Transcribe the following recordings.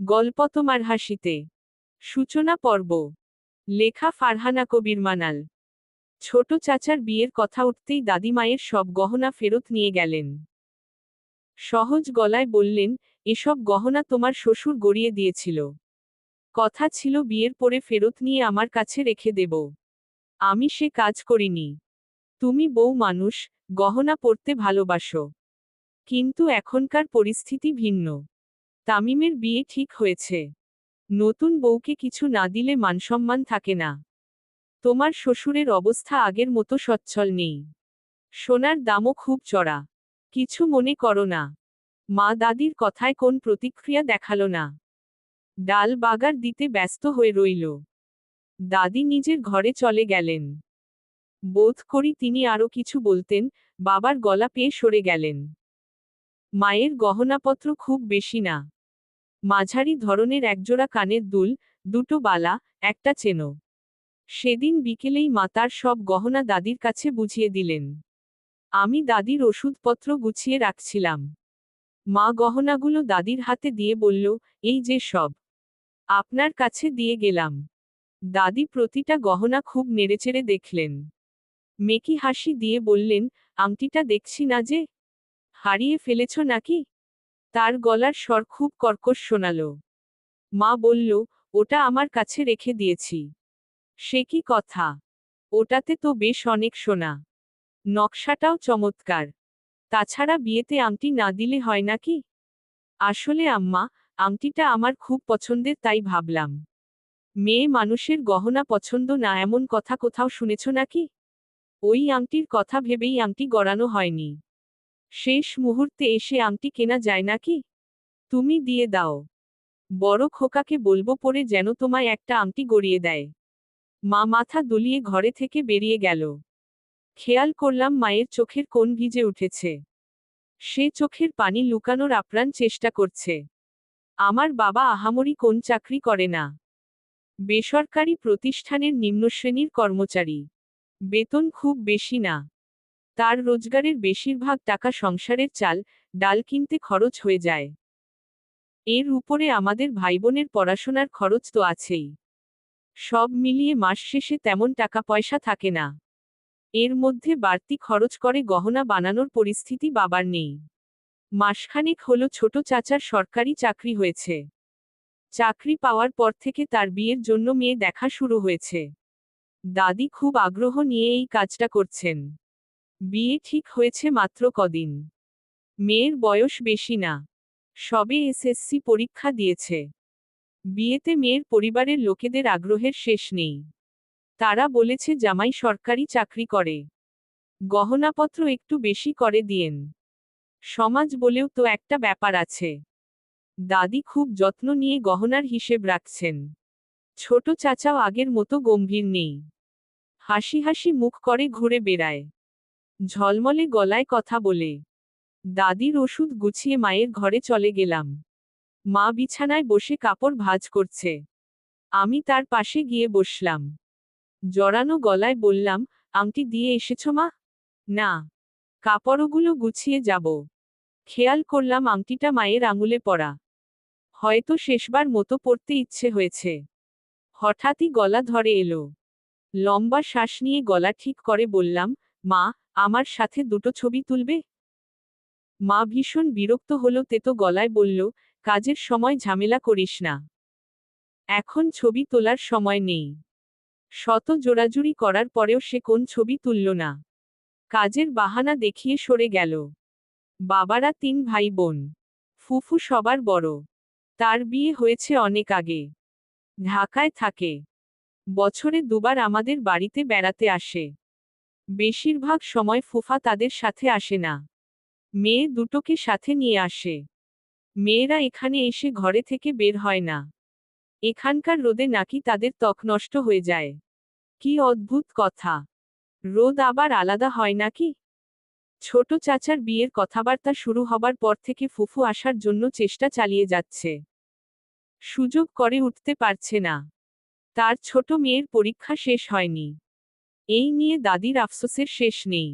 গল্প তোমার হাসিতে। সূচনা পর্ব। লেখা ফারহানা কবির মানাল। ছোট চাচার বিয়ের কথা উঠতেই দাদিমায়ের সব গহনা ফেরত নিয়ে গেলেন। সহজ গলায় বললেন, এসব গহনা তোমার শ্বশুর গড়িয়ে দিয়েছিল। কথা ছিল বিয়ের পরে ফেরত নিয়ে আমার কাছে রেখে দেব। আমি সে কাজ করিনি। তুমি বউ মানুষ, গহনা পরতে ভালোবাসো। কিন্তু এখনকার পরিস্থিতি ভিন্ন। তামিমের বিয়ে ঠিক হয়েছে। নতুন বউকে কিছু না দিলে মানসম্মান থাকে না। তোমার শ্বশুরের অবস্থা আগের মতো সচ্ছল নেই। সোনার দামও খুব চড়া। কিছু মনে করো না। মা দাদির কথায় কোন প্রতিক্রিয়া দেখাল না। ডাল বাগার দিতে ব্যস্ত হয়ে রইল। দাদি নিজের ঘরে চলে গেলেন। বোধ করি তিনি আরও কিছু বলতেন, বাবার গলা পেয়ে সরে গেলেন। মায়ের গহনাপত্র খুব বেশি না। মাঝারি ধরনের একজোড়া কানের দুল, দুটো বালা, একটা চেনো। সেদিন বিকেলেই মাতার সব গহনা দাদির কাছে বুঝিয়ে দিলেন। আমি দাদির ওষুধপত্র গুছিয়ে রাখছিলাম। মা গহনাগুলো দাদির হাতে দিয়ে বলল, এই যে সব। আপনার কাছে দিয়ে গেলাম। দাদি প্রতিটা গহনা খুব নেড়েচেড়ে দেখলেন। মেকি হাসি দিয়ে বললেন, আংটিটা দেখছি না যে হারিয়ে ফেলেছ নাকি? তার গলার স্বর খুব কর্কশ শোনাল। মা বলল, ওটা আমার কাছে রেখে দিয়েছি। সে কি কথা? ওটাতে তো বেশ অনেক সোনা। নকশাটাও চমৎকার। তাছাড়া বিয়েতে আংটি না দিলে হয় নাকি? আসলে আম্মা, আংটিটা আমার খুব পছন্দের, তাই ভাবলাম। মেয়ে মানুষের গহনা পছন্দ না এমন কথা কোথাও শুনেছ নাকি? ওই আংটির কথা ভেবেই আংটি গড়ানো হয়নি। শেষ মুহূর্তে এসে আংটি কেনা যায় নাকি? তুমি দিয়ে দাও। বড় খোকাকে বলব পরে যেন তোমায় একটা আংটি গড়িয়ে দেয়। মা মাথা দুলিয়ে ঘরে থেকে বেরিয়ে গেল। খেয়াল করলাম মায়ের চোখের কোণ ভিজে উঠেছে। সে চোখের পানি লুকানোর আপ্রাণ চেষ্টা করছে। আমার বাবা আহামরি কোন চাকরি করে না। বেসরকারি প্রতিষ্ঠানের নিম্নশ্রেণীর কর্মচারী। বেতন খুব বেশি না। তার রোজগারের বেশিরভাগ টাকা সংসারের চাল, ডাল কিনতে খরচ হয়ে যায়। এর উপরে আমাদের ভাইবোনের পড়াশোনার খরচ তো আছেই। সব মিলিয়ে মাস শেষে তেমন টাকা পয়সা থাকে না। এর মধ্যে বাড়তি খরচ করে গহনা বানানোর পরিস্থিতি বাবার নেই। মাসখানেক হলো ছোট চাচার সরকারি চাকরি হয়েছে। চাকরি পাওয়ার পর থেকে তার বিয়ের জন্য মেয়ে দেখা শুরু হয়েছে। দাদি খুব আগ্রহ নিয়ে এই কাজটা করছেন। বিয়ে ঠিক হয়েছে মাত্র কদিন। মেয়ের বয়স বেশি না। সবে এসএসসি পরীক্ষা দিয়েছে। বিয়েতে মেয়ের পরিবারের লোকেদের আগ্রহের শেষ নেই। তারা বলেছে জামাই সরকারি চাকরি করে। গহনাপত্র একটু বেশি করে দিয়েন। সমাজ বলেও তো একটা ব্যাপার আছে। দাদি খুব যত্ন নিয়ে গহনার হিসেব রাখছেন। ছোট চাচাও আগের মতো গম্ভীর নেই। হাসি হাসি মুখ করে ঘুরে বেড়ায়। ঝলমলে গলায় কথা বলে, দাদির ওষুধ গুছিয়ে মায়ের ঘরে চলে গেলাম। মা বিছানায় বসে কাপড় ভাজ করছে। আমি তার পাশে গিয়ে বসলাম। জড়ানো গলায় বললাম, আংটি দিয়ে এসেছ মা? না। কাপড়গুলো গুছিয়ে যাব। খেয়াল করলাম আংটিটা মায়ের আঙুলে পড়া। হয়তো শেষবার মতো পড়তে ইচ্ছে হয়েছে। হঠাৎই গলা ধরে এলো। লম্বা শ্বাস নিয়ে গলা ঠিক করে বললাম, মা আমার সাথে দুটো ছবি তুলবে? মা ভীষণ বিরক্ত হলো, তেতো গলায় বলল, কাজের সময় ঝামেলা করিস না। এখন ছবি তোলার সময় নেই। শত জোড়াজুড়ি করার পরেও সে কোন ছবি তুলল না। কাজের বাহানা দেখিয়ে সরে গেল। বাবারা তিন ভাই বোন ফুফু সবার বড়। তার বিয়ে হয়েছে অনেক আগে। ঢাকায় থাকে। বছরে দুবার আমাদের বাড়িতে বেড়াতে আসে। বেশিরভাগ সময় ফুফা তাদের সাথে আসে না। মেয়ে দুটোকে সাথে নিয়ে আসে। মেয়েরা এখানে এসে ঘরে থেকে বের হয় না। এখানকার রোদে নাকি তাদের ত্বক নষ্ট হয়ে যায়। কি অদ্ভুত কথা। রোদ আবার আলাদা হয় নাকি? ছোট চাচার বিয়ের কথাবার্তা শুরু হবার পর থেকে ফুফু আসার জন্য চেষ্টা চালিয়ে যাচ্ছে। সুযোগ করে উঠতে পারছে না। তার ছোট মেয়ের পরীক্ষা শেষ হয়নি। এই নিয়ে দাদির আফসোসের শেষ নেই।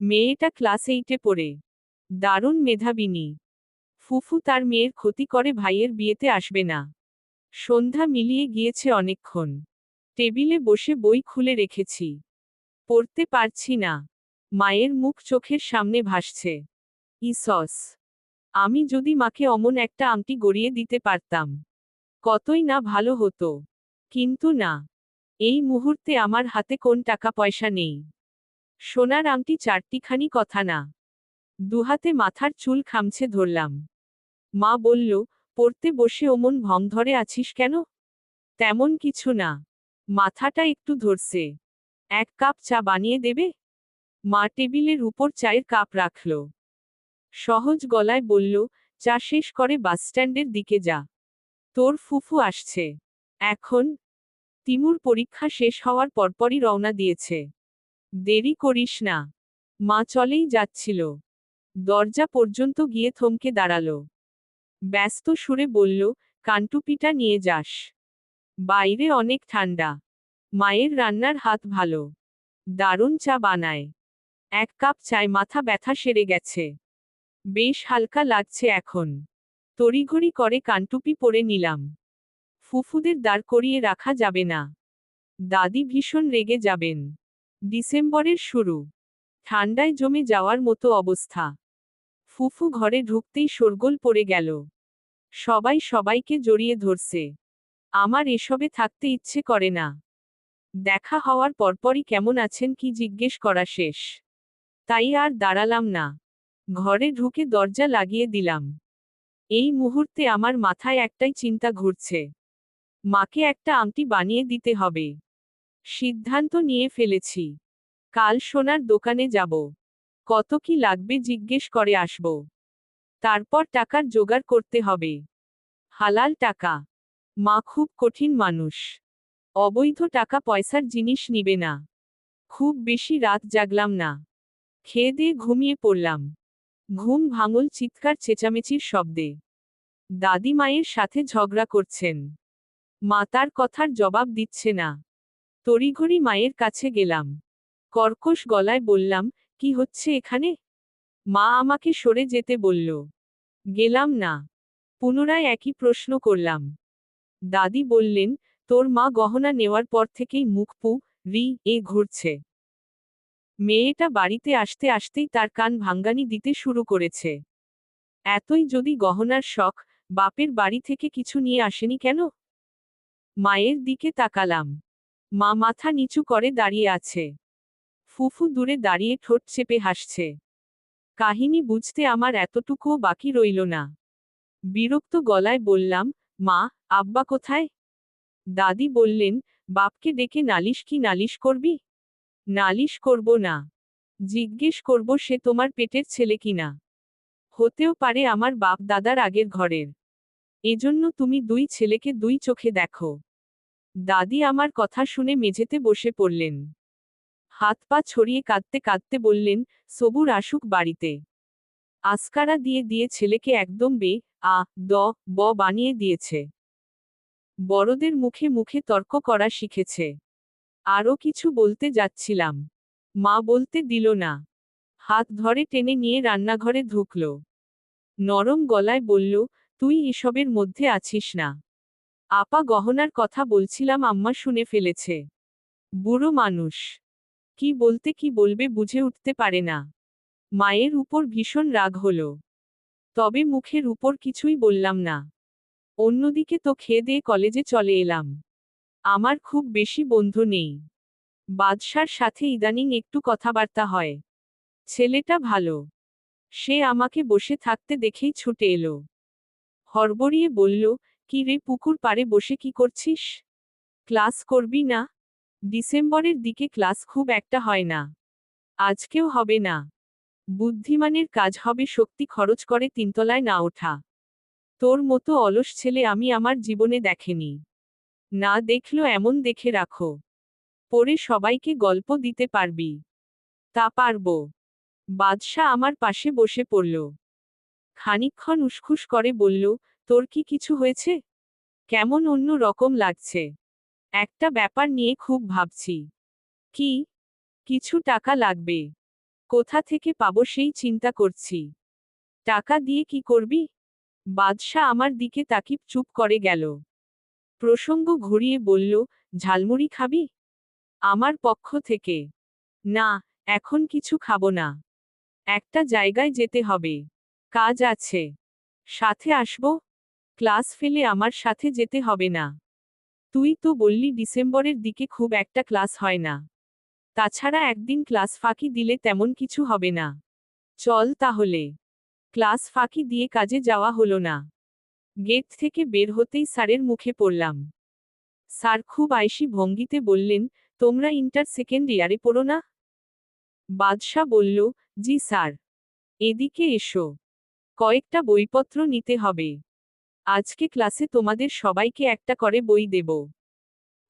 মেয়েটা ক্লাস এইটে পড়ে। দারুণ মেধাবিনী ফুফু তার মেয়ের ক্ষতি করে ভাইয়ের বিয়েতে আসবে না। সন্ধ্যা মিলিয়ে গিয়েছে অনেকক্ষণ। টেবিলে বসে বই খুলে রেখেছি। পড়তে পারছি না। মায়ের মুখ চোখের সামনে ভাসছে। ইসস। আমি যদি মাকে অমন একটা আংটি গড়িয়ে দিতে পারতাম। কতই না ভালো হতো। কিন্তু না। এই মুহূর্তে আমার হাতে কোন টাকা পয়সা নেই। সোনার আংটি চারটিখানি কথা না। দুহাতে মাথার চুল খামছে ধরলাম। মা বলল, পড়তে বসে ওমন ভং ধরে আছিস কেন? তেমন কিছু না। মাথাটা একটু ধরছে। এক কাপ চা বানিয়ে দেবে? মা টেবিলের উপর চায়ের কাপ রাখল। সহজ গলায় বলল, চা শেষ করে বাসস্ট্যান্ডের দিকে যা। তোর ফুফু আসছে। এখন তিমুর পরীক্ষা শেষ হওয়ার পরপরই রওনা দিয়েছে। দেরি করিস না। মা চলেই যাচ্ছিল। দরজা পর্যন্ত গিয়ে থমকে দাঁড়াল। ব্যস্ত সুরে বলল, কান্টুপিটা নিয়ে যাস। বাইরে অনেক ঠান্ডা। মায়ের রান্নার হাত ভালো। দারুণ চা বানায়। এক কাপ চায় মাথা ব্যথা সেরে গেছে। বেশ হালকা লাগছে এখন। তড়িঘড়ি করে কান্টুপি পরে নিলাম। ফুফুদের দাঁড় করিয়ে রাখা যাবে না। দাদি ভীষণ রেগে যাবেন। ডিসেম্বরের শুরু। ঠান্ডায় জমে যাওয়ার মতো অবস্থা। ফুফু ঘরে ঢুকতেই শোরগোল পড়ে গেল। সবাই সবাইকে জড়িয়ে ধরছে। আমার এসবে থাকতে ইচ্ছে করে না। দেখা হওয়ার পরপরই কেমন আছেন কি জিজ্ঞেস করা শেষ। তাই আর দাঁড়ালাম না। ঘরে ঢুকে দরজা লাগিয়ে দিলাম। এই মুহূর্তে আমার মাথায় একটাই চিন্তা ঘুরছে। মাকে একটা আংটি বানিয়ে দিতে হবে। সিদ্ধান্ত নিয়ে ফেলেছি। কাল সোনার দোকানে যাব। কত কি লাগবে জিজ্ঞেস করে আসব। তারপর টাকার জোগাড় করতে হবে। হালাল টাকা। মা খুব কঠিন মানুষ। অবৈধ টাকা পয়সার জিনিস নিবে না। খুব বেশি রাত জাগলাম না। খেয়ে দিয়ে ঘুমিয়ে পড়লাম। ঘুম ভাঙল চিৎকার চেঁচামেচির শব্দে। দাদি মায়ের সাথে ঝগড়া করছেন। মা তার কথার জবাব দিচ্ছে না। তড়িঘড়ি মায়ের কাছে গেলাম। কর্কশ গলায় বললাম, কি হচ্ছে এখানে? মা আমাকে সরে যেতে বলল। গেলাম না। পুনরায় একই প্রশ্ন করলাম। দাদি বললেন, তোর মা গহনা নেওয়ার পর থেকেই মুখ পু, রি, এ ঘুরছে। মেয়েটা বাড়িতে আসতে আসতেই তার কান ভাঙ্গানি দিতে শুরু করেছে। এতই যদি গহনার শখ, বাপের বাড়ি থেকে কিছু নিয়ে আসেনি কেন? মায়ের দিকে তাকালাম। মা মাথা নিচু করে দাঁড়িয়ে আছে। ফুফু দূরে দাঁড়িয়ে ঠোঁট চেপে হাসছে। কাহিনী বুঝতে আমার এতটুকুও বাকি রইল না। বিরক্ত গলায় বললাম, মা, আব্বা কোথায়? দাদি বললেন, বাপকে ডেকে নালিশ কি নালিশ করবি? নালিশ করব না। জিজ্ঞেস করব সে তোমার পেটের ছেলে কিনা? হতেও পারে আমার বাপ দাদার আগের ঘরের। এজন্য তুমি দুই ছেলেকে দুই চোখে দেখো। দাদি আমার কথা শুনে মেঝেতে বসে পড়লেন। হাত পা ছড়িয়ে কাঁদতে কাঁদতে বললেন, সবুর আসুক বাড়িতে। আসকারা দিয়ে দিয়ে ছেলেকে একদম বে, আ, দ, ব বানিয়ে দিয়েছে। বড়দের মুখে মুখে তর্ক করা শিখেছে। আরও কিছু বলতে যাচ্ছিলাম। মা বলতে দিল না। হাত ধরে টেনে নিয়ে রান্নাঘরে ঢুকল। নরম গলায় বলল, তুই এসবের মধ্যে আছিস না। আপা গহনার কথা বলছিলাম, আম্মা শুনে ফেলেছে। বুড়ো মানুষ। কি বলতে কি বলবে বুঝে উঠতে পারে না। মায়ের উপর ভীষণ রাগ হল। তবে মুখের উপর কিছুই বললাম না। অন্যদিকে তো খেয়ে দিয়ে কলেজে চলে এলাম। আমার খুব বেশি বন্ধু নেই। বাদশার সাথে ইদানিং একটু কথাবার্তা হয়। ছেলেটা ভালো। সে আমাকে বসে থাকতে দেখেই ছুটে এলো। হরবড়িয়ে বলল কি রে পুকুর পাড়ে বসে কি করছিস? ক্লাস করবি না? ডিসেম্বরের দিকে ক্লাস খুব একটা হয় না। আজকেও হবে না। বুদ্ধিমানের কাজ হবে শক্তি খরচ করে তিনতলায় না ওঠা। তোর মতো অলস ছেলে আমি আমার জীবনে দেখেনি। না দেখল এমন দেখে রাখো। পরে সবাইকে গল্প দিতে পারবি। তা পারব। বাদশাহ আমার পাশে বসে পড়ল। খানিকক্ষণ উসখুস করে বলল তোর কি কিছু হয়েছে? কেমন অন্য রকম লাগছে? একটা ব্যাপার নিয়ে খুব ভাবছি। কি? কিছু টাকা লাগবে। কোথা থেকে পাবো সেই চিন্তা করছি। টাকা দিয়ে কি করবি? বাদশাহ আমার দিকে তাকিব চুপ করে গেল। প্রসঙ্গ ঘুরিয়ে বলল, ঝালমুড়ি খাবি? আমার পক্ষ থেকে। না, এখন কিছু খাব না। একটা জায়গায় যেতে হবে। কাজ আছে। সাথে আসব? ক্লাস ফেলে আমার সাথে যেতে হবে না। তুই তো বললি ডিসেম্বরের দিকে খুব একটা ক্লাস হয় না। তাছাড়া একদিন ক্লাস ফাঁকি দিলে তেমন কিছু হবে না। চল তাহলে। ক্লাস ফাঁকি দিয়ে কাজে যাওয়া হলো না। গেট থেকে বের হতেই স্যারের মুখে পড়লাম। স্যার খুব আইসি ভঙ্গিতে বললেন, তোমরা ইন্টার সেকেন্ড ইয়ারে পড়ো না? বাদশাহ বলল, জি স্যার। এদিকে এসো। কয়েকটা বইপত্র নিতে হবে। আজকে ক্লাসে তোমাদের সবাইকে একটা করে বই দেব।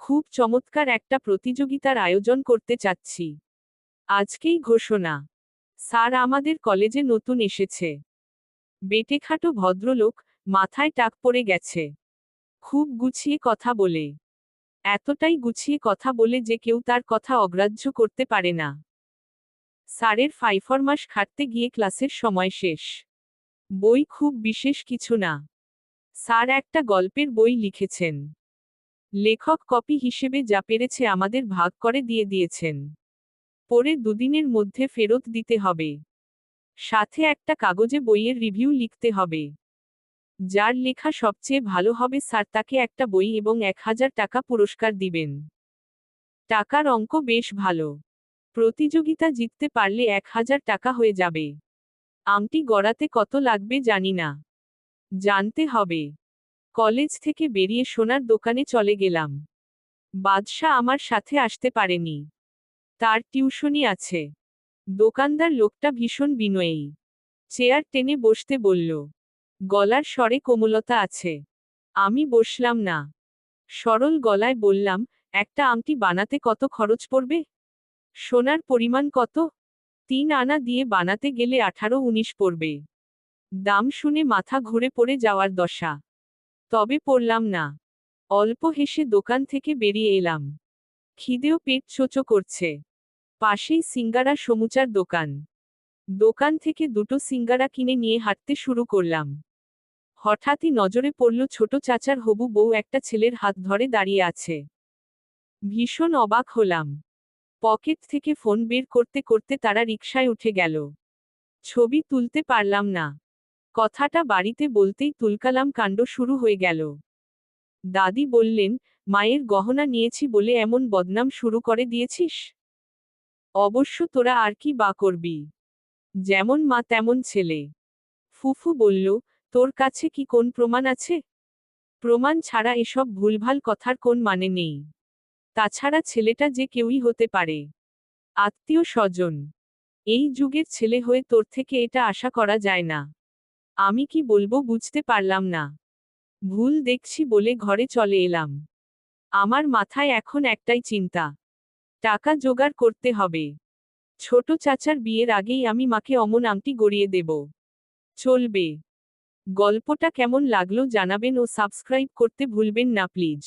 খুব চমৎকার একটা প্রতিযোগিতার আয়োজন করতে চাচ্ছি। আজকেই ঘোষণা। স্যার আমাদের কলেজে নতুন এসেছে। বেটেখাটো ভদ্রলোক মাথায় টাক পড়ে গেছে। খুব গুছিয়ে কথা বলে। এতটাই গুছিয়ে কথা বলে যে কেউ তার কথা অগ্রাহ্য করতে পারে না। স্যারের ফাইফরমাস খাটতে গিয়ে ক্লাসের সময় শেষ। বই খুব বিশেষ কিছু না। স্যার একটা গল্পের বই লিখেছেন। লেখক কপি হিসেবে যা পেরেছে আমাদের ভাগ করে দিয়ে দিয়েছেন। পরে দুদিনের মধ্যে ফেরত দিতে হবে। সাথে একটা কাগজে বইয়ের রিভিউ লিখতে হবে। যার লেখা সবচেয়ে ভালো হবে স্যার তাকে একটা বই এবং এক হাজার টাকা পুরস্কার দিবেন। টাকার অঙ্ক বেশ ভালো। প্রতিযোগিতা জিততে পারলে এক হাজার টাকা হয়ে যাবে। আমটি গড়াতে কত লাগবে জানি না। জানতে হবে। কলেজ থেকে বেরিয়ে সোনার দোকানে চলে গেলাম। বাদশাহ আমার সাথে আসতে পারেনি। তার টিউশনি আছে। দোকানদার লোকটা ভীষণ বিনয়ী। চেয়ার টেনে বসতে বলল, গলার স্বরে কোমলতা আছে। আমি বসলাম না। সরল গলায় বললাম, একটা আমটি বানাতে কত খরচ পড়বে? সোনার পরিমাণ কত? তিন আনা দিয়ে বানাতে গেলে আঠারো উনিশ পড়বে। দাম শুনে মাথা ঘুরে পড়ে যাওয়ার দশা। তবে পড়লাম না। অল্প হেসে দোকান থেকে বেরিয়ে এলাম। খিদেও পেট চোচো করছে। পাশেই সিঙ্গারা সমুচার দোকান। দোকান থেকে দুটো সিঙ্গারা কিনে নিয়ে হাঁটতে শুরু করলাম। হঠাৎই নজরে পড়ল ছোট চাচার হবু বউ একটা ছেলের হাত ধরে দাঁড়িয়ে আছে। ভীষণ অবাক হলাম। পকেট থেকে ফোন বের করতে করতে তারা রিকশায় উঠে গেল। ছবি তুলতে পারলাম না। কথাটা বাড়িতে বলতেই তুলকালাম কাণ্ড শুরু হয়ে গেল। দাদি বললেন, মায়ের গহনা নিয়েছি বলে এমন বদনাম শুরু করে দিয়েছিস? অবশ্য তোরা আর কি বা করবি? যেমন মা তেমন ছেলে ফুফু বলল, তোর কাছে কি কোন প্রমাণ আছে? প্রমাণ ছাড়া এসব ভুলভাল কথার কোন মানে নেই। তাছাড়া ছেলেটা যে কেউই হতে পারে। আত্মীয় স্বজন এই যুগের ছেলে হয়ে তোর থেকে এটা আশা করা যায় না। আমি কি বলব বুঝতে পারলাম না। ভুল দেখছি বলে ঘরে চলে এলাম। আমার মাথায় এখন একটাই চিন্তা। টাকা জোগাড় করতে হবে। ছোট চাচার বিয়ের আগেই আমি মাকে অমন আংটি গড়িয়ে দেব। চলবে। গল্পটা কেমন লাগল জানাবেন ও সাবস্ক্রাইব করতে ভুলবেন না প্লিজ।